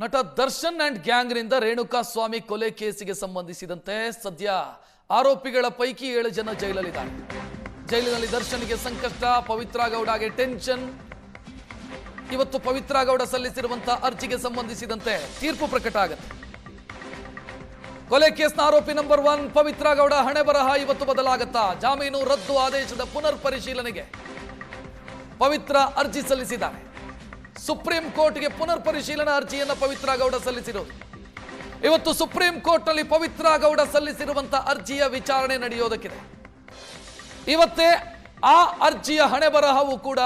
ನಟ ದರ್ಶನ್ ಅಂಡ್ ಗ್ಯಾಂಗ್ನಿಂದ ರೇಣುಕಾ ಸ್ವಾಮಿ ಕೊಲೆ ಕೇಸಿಗೆ ಸಂಬಂಧಿಸಿದಂತೆ ಸದ್ಯ ಆರೋಪಿಗಳ ಪೈಕಿ ಏಳು ಜನ ಜೈಲಲ್ಲಿದ್ದಾರೆ. ಜೈಲಿನಲ್ಲಿ ದರ್ಶನ್ಗೆ ಸಂಕಷ್ಟ, ಪವಿತ್ರ ಗೌಡಗೆ ಟೆನ್ಷನ್. ಇವತ್ತು ಪವಿತ್ರ ಗೌಡ ಸಲ್ಲಿಸಿರುವಂತಹ ಅರ್ಜಿಗೆ ಸಂಬಂಧಿಸಿದಂತೆ ತೀರ್ಪು ಪ್ರಕಟ ಆಗುತ್ತೆ. ಕೊಲೆ ಕೇಸ್ನ ಆರೋಪಿ ನಂಬರ್ ಒನ್ ಪವಿತ್ರ ಗೌಡ ಹಣೆ ಬರಹ ಇವತ್ತು ಬದಲಾಗತ್ತಾ? ಜಾಮೀನು ರದ್ದು ಆದೇಶದ ಪುನರ್ ಪರಿಶೀಲನೆಗೆ ಪವಿತ್ರ ಅರ್ಜಿ ಸಲ್ಲಿಸಿದ್ದಾರೆ. ಸುಪ್ರೀಂ ಕೋರ್ಟ್ಗೆ ಪುನರ್ ಪರಿಶೀಲನಾ ಅರ್ಜಿಯನ್ನು ಪವಿತ್ರ ಗೌಡ ಸಲ್ಲಿಸಿರೋದು ಇವತ್ತು ಸುಪ್ರೀಂ ಕೋರ್ಟ್ನಲ್ಲಿ ಪವಿತ್ರ ಗೌಡ ಸಲ್ಲಿಸಿರುವಂತಹ ಅರ್ಜಿಯ ವಿಚಾರಣೆ ನಡೆಯೋದಕ್ಕಿದೆ. ಇವತ್ತೇ ಆ ಅರ್ಜಿಯ ಹಣೆ ಬರಹವು ಕೂಡ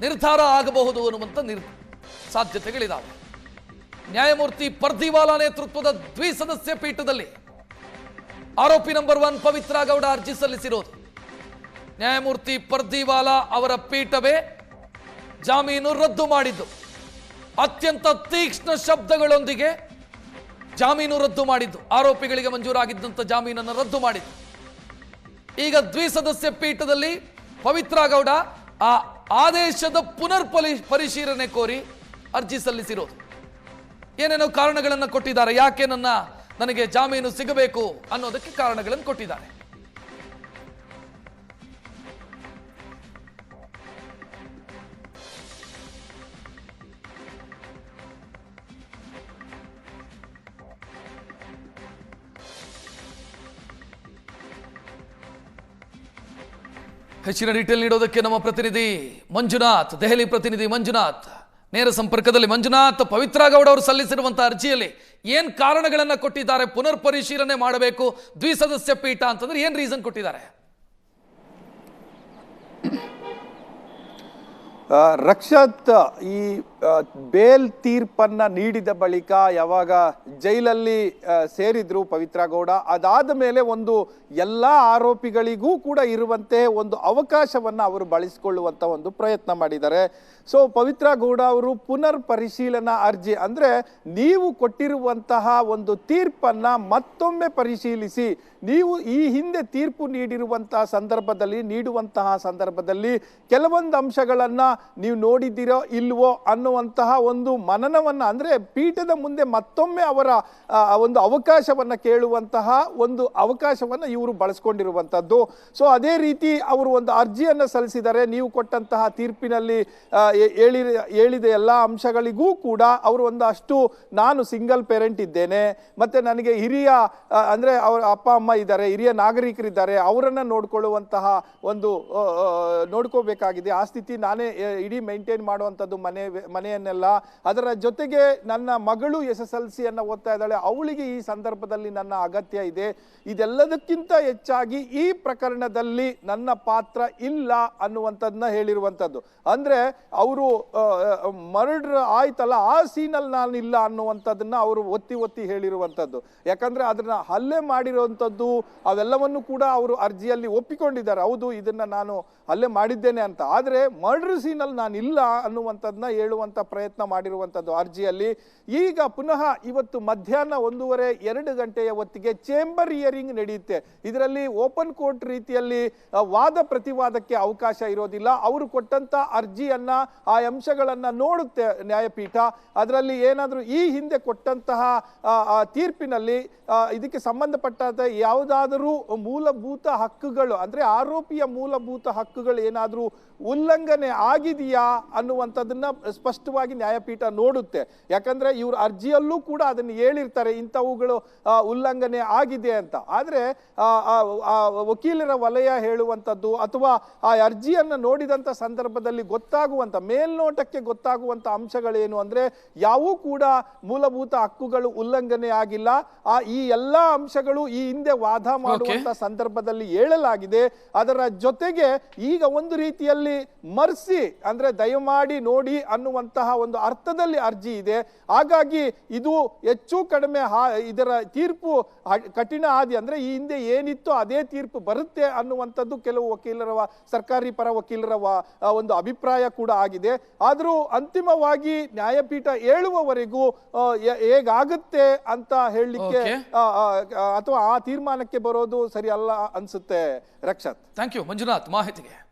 ನಿರ್ಧಾರ ಆಗಬಹುದು ಅನ್ನುವಂಥ ನಿರ್ ಸಾಧ್ಯತೆಗಳಿದಾವೆ. ನ್ಯಾಯಮೂರ್ತಿ ಪರ್ದಿವಾಲಾ ನೇತೃತ್ವದ ದ್ವಿಸದಸ್ಯ ಪೀಠದಲ್ಲಿ ಆರೋಪಿ ನಂಬರ್ ಒನ್ ಪವಿತ್ರ ಗೌಡ ಅರ್ಜಿ ಸಲ್ಲಿಸಿರೋದು. ನ್ಯಾಯಮೂರ್ತಿ ಪರ್ದಿವಾಲಾ ಅವರ ಪೀಠವೇ ಜಾಮೀನು ರದ್ದು ಮಾಡಿದ್ದು. ಅತ್ಯಂತ ತೀಕ್ಷ್ಣ ಶಬ್ದಗಳೊಂದಿಗೆ ಜಾಮೀನು ರದ್ದು ಮಾಡಿದ್ದು. ಆರೋಪಿಗಳಿಗೆ ಮಂಜೂರಾಗಿದ್ದಂಥ ಜಾಮೀನನ್ನು ರದ್ದು ಮಾಡಿದ್ದು. ಈಗ ದ್ವಿಸದಸ್ಯ ಪೀಠದಲ್ಲಿ ಪವಿತ್ರ ಗೌಡ ಆ ಆದೇಶದ ಪುನರ್ ಪರಿಶೀಲನೆ ಕೋರಿ ಅರ್ಜಿ ಸಲ್ಲಿಸಿರೋದು. ಏನೇನೋ ಕಾರಣಗಳನ್ನು ಕೊಟ್ಟಿದ್ದಾರೆ, ಯಾಕೆ ನನ್ನ, ನನಗೆ ಜಾಮೀನು ಸಿಗಬೇಕು ಅನ್ನೋದಕ್ಕೆ ಕಾರಣಗಳನ್ನು ಕೊಟ್ಟಿದ್ದಾರೆ. ಹೆಚ್ಚಿನ ಡೀಟೇಲ್ ನೀಡೋದಕ್ಕೆ ನಮ್ಮ ಪ್ರತಿನಿಧಿ ಮಂಜುನಾಥ್, ದೆಹಲಿ ಪ್ರತಿನಿಧಿ ಮಂಜುನಾಥ್. ನೇರ ಸಂಪರ್ಕದಲ್ಲಿ ಮಂಜುನಾಥ್, ಪವಿತ್ರ ಗೌಡ ಅವರು ಸಲ್ಲಿಸಿರುವಂತಹ ಅರ್ಜಿಯಲ್ಲಿ ಏನ್ ಕಾರಣಗಳನ್ನ ಕೊಟ್ಟಿದ್ದಾರೆ ಪುನರ್ ಪರಿಶೀಲನೆ ಮಾಡಬೇಕು, ದ್ವಿಸದಸ್ಯ ಪೀಠ ಅಂತಂದ್ರೆ ಏನ್ ರೀಸನ್ ಕೊಟ್ಟಿದ್ದಾರೆ? ರಕ್ಷಾತ್ ಈ ಬೇಲ್ ತೀರ್ಪನ್ನ ನೀಡಿದ ಬಳಿಕ ಯಾವಾಗ ಜೈಲಲ್ಲಿ ಸೇರಿದ್ರು ಪವಿತ್ರ ಗೌಡ, ಅದಾದ ಮೇಲೆ ಒಂದು ಎಲ್ಲ ಆರೋಪಿಗಳಿಗೂ ಕೂಡ ಇರುವಂತೆ ಒಂದು ಅವಕಾಶವನ್ನ ಅವರು ಬಳಸಿಕೊಳ್ಳುವಂತ ಒಂದು ಪ್ರಯತ್ನ ಮಾಡಿದ್ದಾರೆ. ಸೊ ಪವಿತ್ರ ಗೌಡ ಅವರು ಪುನರ್ ಪರಿಶೀಲನಾ ಅರ್ಜಿ ಅಂದ್ರೆ ನೀವು ಕೊಟ್ಟಿರುವಂತಹ ಒಂದು ತೀರ್ಪನ್ನ ಮತ್ತೊಮ್ಮೆ ಪರಿಶೀಲಿಸಿ, ನೀವು ಈ ಹಿಂದೆ ತೀರ್ಪು ನೀಡಿರುವಂತಹ ಸಂದರ್ಭದಲ್ಲಿ, ನೀಡುವಂತಹ ಸಂದರ್ಭದಲ್ಲಿ ಕೆಲವೊಂದು ಅಂಶಗಳನ್ನ ನೀವು ನೋಡಿದ್ದೀರೋ ಇಲ್ವೋ ಅನ್ನುವಂತಹ ಒಂದು ಮನನವನ್ನು, ಅಂದರೆ ಪೀಠದ ಮುಂದೆ ಮತ್ತೊಮ್ಮೆ ಅವರ ಒಂದು ಅವಕಾಶವನ್ನು ಕೇಳುವಂತಹ ಒಂದು ಅವಕಾಶವನ್ನು ಇವರು ಬಳಸ್ಕೊಂಡಿರುವಂಥದ್ದು. ಸೊ ಅದೇ ರೀತಿ ಅವರು ಒಂದು ಅರ್ಜಿಯನ್ನು ಸಲ್ಲಿಸಿದರೆ ನೀವು ಕೊಟ್ಟಂತಹ ತೀರ್ಪಿನಲ್ಲಿ ಹೇಳಿ ಹೇಳಿದ ಎಲ್ಲ ಅಂಶಗಳಿಗೂ ಕೂಡ ಅವರು ಒಂದಷ್ಟು ನಾನು ಸಿಂಗಲ್ ಪೇರೆಂಟ್ ಇದ್ದೇನೆ. ಮತ್ತೆ ನನಗೆ ಹಿರಿಯ ಅಂದರೆ ಅವರ ಅಪ್ಪ, ಅಮ್ಮ ಇದ್ದಾರೆ, ಹಿರಿಯ ನಾಗರಿಕರಿದ್ದಾರೆ, ಅವರನ್ನು ನೋಡಿಕೊಳ್ಳುವಂತಹ ಒಂದು ನೋಡ್ಕೋಬೇಕಾಗಿದೆ. ಆ ಸ್ಥಿತಿ ನಾನೇ ಇಡೀ ಮೇಂಟೈನ್ ಮಾಡುವಂಥದ್ದು ಮನೆ ಮನೆಯನ್ನೆಲ್ಲ, ಅದರ ಜೊತೆಗೆ ನನ್ನ ಮಗಳು ಎಸ್ ಎಸ್ ಎಲ್ ಸಿಯನ್ನು ಓದ್ತಾ ಇದ್ದಾಳೆ. ಅವಳಿಗೆ ಈ ಸಂದರ್ಭದಲ್ಲಿ ನನ್ನ ಅಗತ್ಯ ಇದೆ. ಇದೆಲ್ಲದಕ್ಕಿಂತ ಹೆಚ್ಚಾಗಿ ಈ ಪ್ರಕರಣದಲ್ಲಿ ನನ್ನ ಪಾತ್ರ ಇಲ್ಲ ಅನ್ನುವಂಥದ್ದನ್ನ ಹೇಳಿರುವಂಥದ್ದು. ಅಂದ್ರೆ ಅವರು ಮರ್ಡ್ರ್ ಆಯ್ತಲ್ಲ, ಆ ಸೀನಲ್ಲಿ ನಾನು ಇಲ್ಲ ಅನ್ನುವಂಥದ್ದನ್ನ ಅವರು ಒತ್ತಿ ಒತ್ತಿ ಹೇಳಿರುವಂಥದ್ದು. ಯಾಕಂದ್ರೆ ಅದನ್ನ ಹಲ್ಲೆ ಮಾಡಿರುವಂಥದ್ದು, ಅವೆಲ್ಲವನ್ನು ಕೂಡ ಅವರು ಅರ್ಜಿಯಲ್ಲಿ ಒಪ್ಪಿಕೊಂಡಿದ್ದಾರೆ. ಹೌದು, ಇದನ್ನ ನಾನು ಹಲ್ಲೆ ಮಾಡಿದ್ದೇನೆ ಅಂತ. ಆದರೆ ಮರ್ಡ್ರ್ ಸೀನಲ್ಲಿ ನಾನು ಇಲ್ಲ ಅನ್ನುವಂಥದ್ದನ್ನ ಪ್ರಯತ್ನ ಮಾಡಿರುವಂಥದ್ದು ಅರ್ಜಿಯಲ್ಲಿ. ಈಗ ಪುನಃ ಇವತ್ತು ಮಧ್ಯಾಹ್ನ ಒಂದೂವರೆ ಎರಡು ಗಂಟೆಯ ಹೊತ್ತಿಗೆ ಚೇಂಬರ್ ಹಿಯರಿಂಗ್ ನಡೆಯುತ್ತೆ. ಇದರಲ್ಲಿ ಓಪನ್ ಕೋರ್ಟ್ ರೀತಿಯಲ್ಲಿ ವಾದ ಪ್ರತಿವಾದಕ್ಕೆ ಅವಕಾಶ ಇರೋದಿಲ್ಲ. ಅವರು ಕೊಟ್ಟಂತ ಅರ್ಜಿಯನ್ನ, ಆ ಅಂಶಗಳನ್ನ ನೋಡುತ್ತೆ ನ್ಯಾಯಪೀಠ. ಅದರಲ್ಲಿ ಏನಾದರೂ ಈ ಹಿಂದೆ ಕೊಟ್ಟಂತಹ ತೀರ್ಪಿನಲ್ಲಿ ಇದಕ್ಕೆ ಸಂಬಂಧಪಟ್ಟಂತೆ ಯಾವುದಾದರೂ ಮೂಲಭೂತ ಹಕ್ಕುಗಳು, ಅಂದ್ರೆ ಆರೋಪಿಯ ಮೂಲಭೂತ ಹಕ್ಕುಗಳು ಏನಾದರೂ ಉಲ್ಲಂಘನೆ ಆಗಿದೆಯಾ ಅನ್ನುವಂಥದ್ದನ್ನ ಸ್ಪಷ್ಟವಾಗಿ ನ್ಯಾಯಪೀಠ ನೋಡುತ್ತೆ. ಯಾಕಂದ್ರೆ ಇವ್ರ ಅರ್ಜಿಯಲ್ಲೂ ಕೂಡ ಅದನ್ನು ಹೇಳಿರ್ತಾರೆ ಇಂಥವುಗಳು ಉಲ್ಲಂಘನೆ ಆಗಿದೆ ಅಂತ. ಆದ್ರೆ ವಕೀಲರ ವಲಯ ಹೇಳುವಂಥದ್ದು ಅಥವಾ ಆ ಅರ್ಜಿಯನ್ನು ನೋಡಿದಂಥ ಸಂದರ್ಭದಲ್ಲಿ ಗೊತ್ತಾಗುವಂಥ ಮೇಲ್ನೋಟಕ್ಕೆ ಗೊತ್ತಾಗುವಂಥ ಅಂಶಗಳೇನು ಅಂದ್ರೆ ಯಾವೂ ಕೂಡ ಮೂಲಭೂತ ಹಕ್ಕುಗಳು ಉಲ್ಲಂಘನೆ ಆಗಿಲ್ಲ. ಆ ಈ ಎಲ್ಲ ಅಂಶಗಳು ಈ ಹಿಂದೆ ವಾದ ಮಾಡುವಂತ ಸಂದರ್ಭದಲ್ಲಿ ಹೇಳಲಾಗಿದೆ. ಅದರ ಜೊತೆಗೆ ಈಗ ಒಂದು ರೀತಿಯಲ್ಲಿ ಮರ್ಸಿ ಅಂದ್ರೆ ದಯಮಾಡಿ ನೋಡಿ ಅನ್ನುವಂತಹ ಒಂದು ಅರ್ಥದಲ್ಲಿ ಅರ್ಜಿ ಇದೆ. ಹಾಗಾಗಿ ಇದು ಹೆಚ್ಚು ಕಡಿಮೆ ಹಾ- ಇದರ ತೀರ್ಪು ಕಠಿಣ ಆದಿ ಅಂದ್ರೆ ಈ ಹಿಂದೆ ಏನಿತ್ತು ಅದೇ ತೀರ್ಪು ಬರುತ್ತೆ ಅನ್ನುವಂಥದ್ದು ಕೆಲವು ವಕೀಲರ ಸರ್ಕಾರಿ ಪರ ವಕೀಲರ ಒಂದು ಅಭಿಪ್ರಾಯ ಕೂಡ ಆಗಿದೆ. ಆದರೂ ಅಂತಿಮವಾಗಿ ನ್ಯಾಯಪೀಠ ಹೇಳುವವರೆಗೂ ಹೇಗಾಗುತ್ತೆ ಅಂತ ಹೇಳಲಿಕ್ಕೆ. ಅಥವಾ ಆ ತೀರ್ಮಾನಕ್ಕೆ ಬರೋದು ಸರಿ ಅಲ್ಲ ಅನ್ಸುತ್ತೆ. ರಕ್ಷತ್. ಥ್ಯಾಂಕ್ ಯು ಮಂಜುನಾಥ್ ಮಾಹಿತಿಗೆ.